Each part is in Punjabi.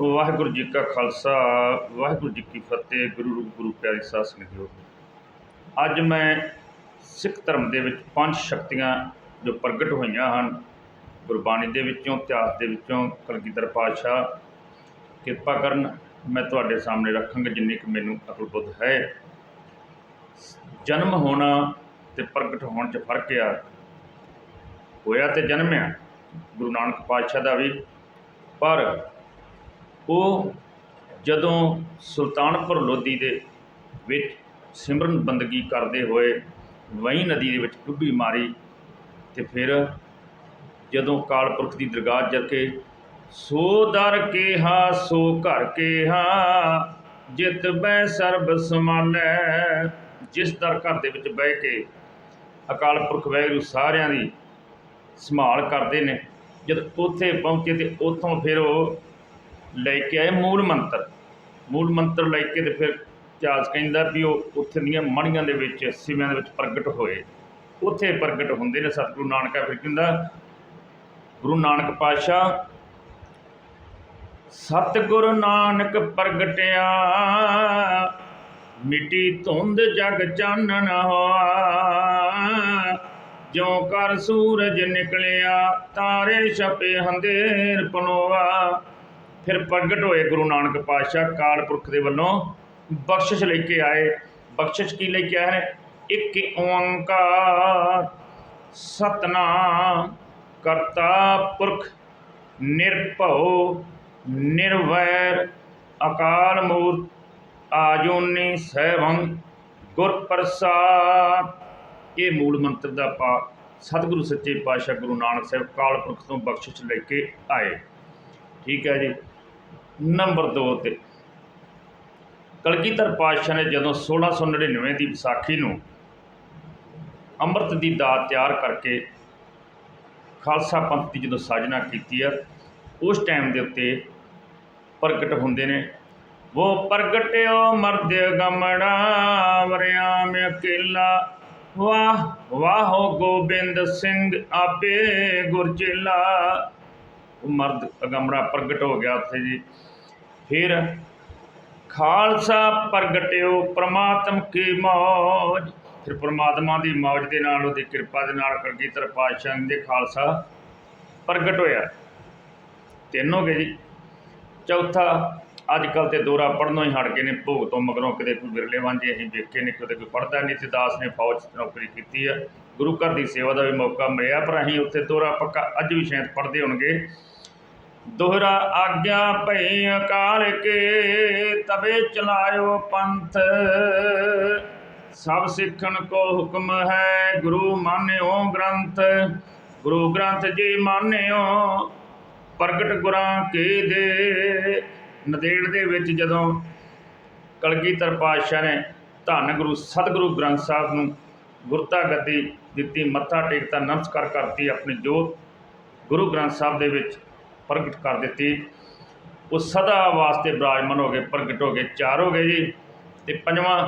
ਵਾਹਿਗੁਰੂ ਜੀ ਕਾ ਖਾਲਸਾ, ਵਾਹਿਗੁਰੂ ਜੀ ਕੀ ਫਤਿਹ, ਗੁਰੂ ਰੂਪ, ਗੁਰੂ ਪਿਆਰੀ ਸਾਧ ਸੰਗਤਿਓ ਅੱਜ ਮੈਂ ਸਿੱਖ ਧਰਮ ਦੇ ਵਿੱਚ ਪੰਜ ਸ਼ਕਤੀਆਂ ਜੋ ਪ੍ਰਗਟ ਹੋਈਆਂ ਹਨ। ਗੁਰਬਾਣੀ ਦੇ ਵਿੱਚੋਂ, ਇਤਿਹਾਸ ਦੇ ਵਿੱਚੋਂ, ਕਲਗੀਧਰ ਪਾਤਸ਼ਾਹ। ਕਿਰਪਾ ਕਰਨ ਮੈਂ ਤੁਹਾਡੇ ਸਾਹਮਣੇ ਰੱਖਾਂਗਾ, ਜਿੰਨੀ ਕੁ ਮੈਨੂੰ ਅਕਲ ਬੁੱਧ ਹੈ। ਜਨਮ ਹੋਣਾ ਤੇ ਪ੍ਰਗਟ ਹੋਣ 'ਚ ਫ਼ਰਕ ਆ। ਹੋਇਆ ਤੇ ਜਨਮ ਆ ਗੁਰੂ ਨਾਨਕ ਪਾਤਸ਼ਾਹ ਦਾ ਵੀ। ਪਰ ਉਹ ਜਦੋਂ ਸੁਲਤਾਨਪੁਰ ਲੋਧੀ ਦੇ ਵਿੱਚ ਸਿਮਰਨ ਬੰਦਗੀ ਕਰਦੇ ਹੋਏ ਵਹੀਂ ਨਦੀ ਦੇ ਵਿੱਚ ਡੁੱਬੀ ਮਾਰੀ ਤੇ ਫਿਰ ਜਦੋਂ ਕਾਲ ਪੁਰਖ ਦੀ ਦਰਗਾਹ ਜਾ ਕੇ, ਸੋ ਦਰ ਕੇਹਾ, ਸੋ ਘਰ ਕੇਹਾ, ਜਿਤ ਬੈ ਸਰਬ ਸਮਾਨੈ। ਜਿਸ ਦਰ ਘਰ ਦੇ ਵਿੱਚ ਬਹਿ ਕੇ ਅਕਾਲ ਪੁਰਖ ਵਾਹਿਗੁਰੂ ਸਾਰਿਆਂ ਦੀ ਸੰਭਾਲ ਕਰਦੇ ਨੇ, ਜਦ ਉੱਥੇ ਪਹੁੰਚੇ ਤੇ ਉੱਥੋਂ ਫਿਰ ਉਹ ਲੈ ਕੇ ਆਏ ਮੂਲ ਮੰਤਰ। ਮੂਲ ਮੰਤਰ ਲੈ ਕੇ ਤੇ ਫਿਰ ਇਤਿਹਾਸ ਕਹਿੰਦਾ ਵੀ ਉਹ ਉੱਥੇ ਦੀਆਂ ਮਣੀਆਂ ਦੇ ਵਿੱਚ, ਸਿਵਿਆਂ ਦੇ ਵਿੱਚ ਪ੍ਰਗਟ ਹੋਏ। ਉੱਥੇ ਪ੍ਰਗਟ ਹੁੰਦੇ ਨੇ ਸਤਿਗੁਰੂ ਨਾਨਕਾ। ਫਿਰ ਕਹਿੰਦਾ, ਗੁਰੂ ਨਾਨਕ ਪਾਤਸ਼ਾਹ, ਸਤਿਗੁਰੂ ਨਾਨਕ ਪ੍ਰਗਟਿਆ, ਮਿੱਟੀ ਧੁੰਦ ਜਗ ਚਾਨਣ ਹੋਆ। ਜਿਉ ਕਰ ਸੂਰਜ ਨਿਕਲਿਆ, ਤਾਰੇ ਛਪੇ ਹੰਦੇਰ ਪਨੋਆ। ਫਿਰ ਪ੍ਰਗਟ ਹੋਏ ਗੁਰੂ ਨਾਨਕ ਪਾਤਸ਼ਾਹ ਕਾਲ ਪੁਰਖ ਦੇ ਵੱਲੋਂ ਬਖਸ਼ਿਸ਼ ਲੈ ਕੇ ਆਏ। ਬਖਸ਼ਿਸ਼ ਕੀ ਲੈ ਕੇ ਆਏ ਨੇ ਇੱਕ ਓੰਕਾਰ ਸਤਨਾਮ ਕਰਤਾ ਪੁਰਖ, ਨਿਰਭਉ, ਨਿਰਵੈਰ, ਅਕਾਲ ਮੂਰਤ, ਆਜੋਨੀ ਸੈਭੰ, ਗੁਰ ਪ੍ਰਸਾਦ। ਇਹ ਮੂਲ ਮੰਤਰ ਦਾ ਪਾ ਸਤਿਗੁਰੂ ਸੱਚੇ ਪਾਤਸ਼ਾਹ ਗੁਰੂ ਨਾਨਕ ਸਾਹਿਬ ਕਾਲ ਪੁਰਖ ਤੋਂ ਬਖਸ਼ਿਸ਼ ਲੈ ਕੇ ਆਏ। ਠੀਕ ਹੈ ਜੀ। ਨੰਬਰ 2 ਤੇ। ਕਲਗੀਧਰ ਪਾਤਸ਼ਾਹ ਨੇ ਜਦੋਂ 1699 ਦੀ ਵਿਸਾਖੀ ਨੂੰ ਅੰਮ੍ਰਿਤ ਦੀ ਦਾਤ ਤਿਆਰ ਕਰਕੇ ਖਾਲਸਾ ਪੰਥ ਦੀ ਜਦੋਂ ਸਾਜਨਾ ਕੀਤੀ ਹੈ, ਉਸ ਟਾਈਮ ਦੇ ਉੱਤੇ ਪ੍ਰਗਟ ਹੁੰਦੇ ਨੇ। ਉਹ ਪ੍ਰਗਟਿਓ ਮਰਦ ਗਮੜਾ ਵਰਿਆਮ ਅਕੇਲਾ। ਵਾਹ, ਵਾਹੋ ਗੋਬਿੰਦ ਸਿੰਘ, ਆਪੇ ਗੁਰਚੇਲਾ ਉਹ ਮਰਦ ਅਗਮਰਾ ਪ੍ਰਗਟ ਹੋ ਗਿਆ ਉੱਥੇ ਜੀ। ਫਿਰ ਖਾਲਸਾ ਪ੍ਰਗਟਿਓ ਪ੍ਰਮਾਤਮ ਕੀ ਮੌਜ। ਫਿਰ ਪ੍ਰਮਾਤਮਾ ਦੀ ਮੌਜ ਦੇ ਨਾਲ ਉਹਦੀ ਕਿਰਪਾ ਦੇ ਨਾਲ ਕਲਗੀਧਰ ਪਾਤਸ਼ਾਹ ਦੇ ਖਾਲਸਾ ਪ੍ਰਗਟ ਹੋਇਆ। ਤਿੰਨ ਹੋ ਗਏ ਜੀ। ਚੌਥਾ ਅੱਜ ਕੱਲ ਤੇ ਦੋਰਾ ਪੜਨੋਂ ਹੀ ਹਟ ਗਏ ਨੇ। ਭੋਗ ਤੋਂ ਮਗਰੋਂ ਕਿਤੇ ਕੋਈ ਵਿਰਲੇ ਵਾਂਝੇ ਅਸੀਂ ਵੇਖੇ ਨੇ, ਕਿਤੇ ਕੋਈ ਪੜਦਾ ਨਹੀਂ ਤੇ ਦਾਸ ਨੇ ਫੌਜ 'ਚ ਨੌਕਰੀ ਕੀਤੀ ਆ। ਗੁਰੂ ਘਰ ਦੀ ਸੇਵਾ ਦਾ ਵੀ ਮੌਕਾ ਮਿਲਿਆ, ਪਰ ਅਸੀਂ ਉੱਥੇ ਦੋਹਰਾ ਪੱਕਾ ਅੱਜ ਵੀ ਸ਼ਾਇਦ ਪੜ੍ਹਦੇ ਹੋਣਗੇ। ਦੋਹਰਾ ਆਗਿਆ ਭਈ ਅਕਾਲ ਕੇ ਤਵੇ ਚਲਾਇਓ ਪੰਥ। ਸਭ ਸਿੱਖਣ ਕੋ ਹੁਕਮ ਹੈ ਗੁਰੂ ਮਾਨਿਓ ਗ੍ਰੰਥ। ਗੁਰੂ ਗ੍ਰੰਥ ਜੀ ਮਾਨਿਓ, ਪ੍ਰਗਟ ਗੁਰਾਂ ਕੇ ਦੇ। ਨਦੇੜ ਦੇ ਵਿੱਚ ਜਦੋਂ ਕਲਗੀਧਰ ਪਾਤਸ਼ਾਹ ਨੇ ਧੰਨ ਗੁਰੂ, ਸਤਿਗੁਰੂ ਗ੍ਰੰਥ ਸਾਹਿਬ ਨੂੰ ਗੁਰਤਾ ਗੱਦੀ ਦਿੱਤੀ, ਮੱਥਾ ਟੇਕਤਾ, ਨਮਸਕਾਰ ਕਰਤੀ, ਆਪਣੀ ਜੋਤ ਗੁਰੂ ਗ੍ਰੰਥ ਸਾਹਿਬ ਦੇ ਵਿੱਚ ਪ੍ਰਗਟ ਕਰ ਦਿੱਤੀ। ਉਹ ਸਦਾ ਵਾਸਤੇ ਬਰਾਜਮਨ ਹੋ ਗਏ, ਪ੍ਰਗਟ ਹੋ ਗਏ ਚਾਰ ਹੋ ਗਏ ਜੀ। ਤੇ ਪੰਜਵਾਂ,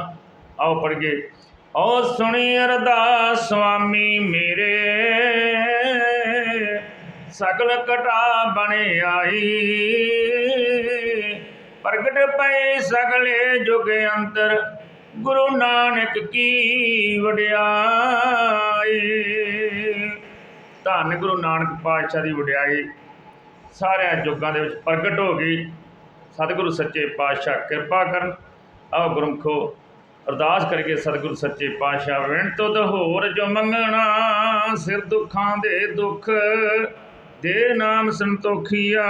ਆਓ ਪੜ੍ਹ ਗਏ ਓ ਸੁਣੀ ਅਰਦਾਸ ਸੁਆਮੀ ਮੇਰੇ, ਸਗਲ ਕਟਾ ਬਣ ਆਈ। ਪ੍ਰਗਟ ਪਏ ਸਗਲੇ ਜੁਗ ਅੰਤਰ ਗੁਰੂ ਨਾਨਕ ਕੀ ਵਡਿਆਈ ਧੰਨ ਗੁਰੂ ਨਾਨਕ ਪਾਤਸ਼ਾਹ ਦੀ ਵਡਿਆਈ। ਸਾਰਿਆਂ ਯੁੱਗਾਂ ਦੇ ਵਿੱਚ ਪ੍ਰਗਟ ਹੋ ਗਈ। ਸਤਿਗੁਰੂ ਸੱਚੇ ਪਾਤਸ਼ਾਹ ਕਿਰਪਾ ਕਰਨ। ਆਓ ਗੁਰਮਖੋ, ਅਰਦਾਸ ਕਰਕੇ ਸਤਿਗੁਰੂ ਸੱਚੇ ਪਾਤਸ਼ਾਹ ਵਿਣ ਹੋਰ ਜੋ ਮੰਗਣਾ, ਸਿਰ ਦੁੱਖਾਂ ਦੇ ਦੁੱਖ। ਦੇ ਨਾਮ ਸੰਤੋਖੀਆ,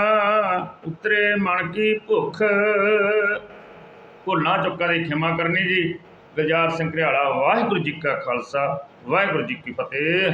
ਉਤਰੇ ਮਨ ਕੀ ਭੁੱਖ। ਭੁੱਲਾਂ ਚੁੱਕਾਂ ਦੀ ਖਿਮਾ ਕਰਨੀ ਜੀ। ਗੁਲਜ਼ਾਰ ਸਿੰਘ ਘਰਿਆਲਾ, ਵਾਹਿਗੁਰੂ ਜੀ ਕਾ ਖਾਲਸਾ, ਵਾਹਿਗੁਰੂ ਜੀ ਕੀ ਫਤਿਹ।